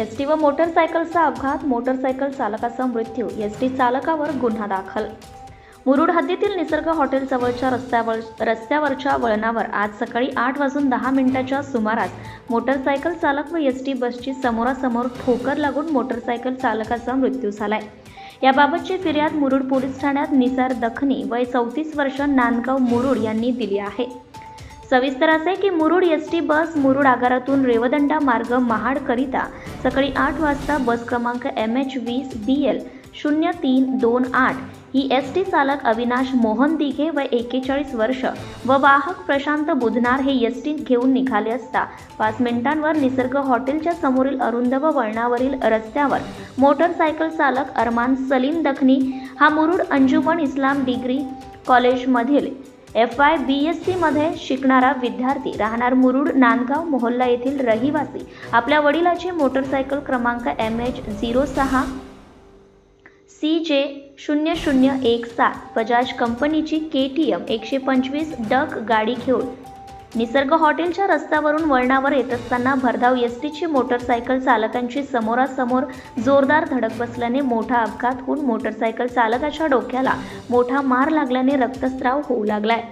S T व मोटरसायकलचा अपघात motorcycle चालकाचा मृत्यू एस टी चालकावर गुन्हा दाखल. मुरुड हद्दीतील निसर्ग हॉटेलजवळच्या रस्त्यावर रस्त्यावरच्या वळणावर आज सकाळी आठ वाजून दहा मिनिटाच्या सुमारास मोटरसायकल चालक व एस टी बसची समोरासमोर ठोकर लागून मोटरसायकल चालकाचा मृत्यू झालाय. याबाबतची फिर्याद मुरुड पोलीस ठाण्यात निसार दखनी वय चौतीस वर्ष नांदगाव मुरुड यांनी दिली आहे. सविस्तर असे की Murud S T bus Murud आगारातून रेवदंडा मार्ग महाडकरिता सकाळी आठ वाजता बस क्रमांक एम एच वीस बी एल शून्य तीन दोन आठ ही एस टी चालक अविनाश मोहन दिघे व एकेचाळीस वर्ष व वाहक प्रशांत बुधनार हे एस टी घेऊन निघाले असता पाच मिनिटांवर निसर्ग हॉटेलच्या समोरील अरुंद व वळणावरील रस्त्यावर मोटरसायकल चालक अरमान सलीम दखनी हा मुरुड अंजुमन इस्लाम डिग्री कॉलेजमधील एफ आय बी एस सीमध्ये शिकणारा विद्यार्थी राहणार मुरुड नांदगाव मोहल्ला येथील रहिवासी. आपल्या वडिलाची मोटरसायकल क्रमांक एम एच झिरो सहा सी जे शून्य शून्य एक सात बजाज कंपनीची के टी एम एकशे पंचवीस डक गाडी घेऊन निसर्ग हॉटेलच्या रस्त्यावरून वळणावर येत असताना भरधाव एस टीची मोटरसायकल चालकांची समोरासमोर जोरदार धडक बसल्याने मोठा अपघात होऊन मोटरसायकल चालकाच्या डोक्याला मोठा मार लागल्याने रक्तस्राव होऊ लागलाय.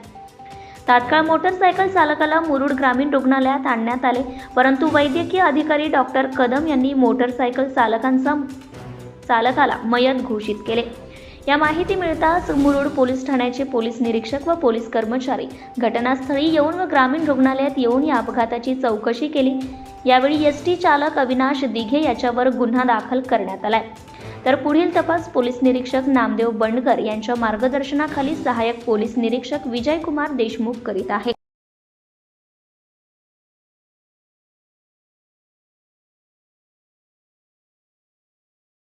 तात्काळ मोटरसायकल चालकाला मुरुड ग्रामीण रुग्णालयात आणण्यात आले परंतु वैद्यकीय अधिकारी डॉक्टर कदम यांनी मोटरसायकल चालकांचा चालकाला मयत घोषित केले. या माहिती मिळताच मुरुड पोलीस ठाण्याचे पोलीस निरीक्षक व पोलीस कर्मचारी घटनास्थळी येऊन व ग्रामीण रुग्णालयात येऊन या अपघाताची चौकशी केली. यावेळी एस टी चालक अविनाश दिघे याच्यावर गुन्हा दाखल करण्यात आलाय. तर पुढील तपास पोलीस निरीक्षक नामदेव बंडकर यांच्या मार्गदर्शनाखाली सहाय्यक पोलीस निरीक्षक विजयकुमार देशमुख करीत आहे.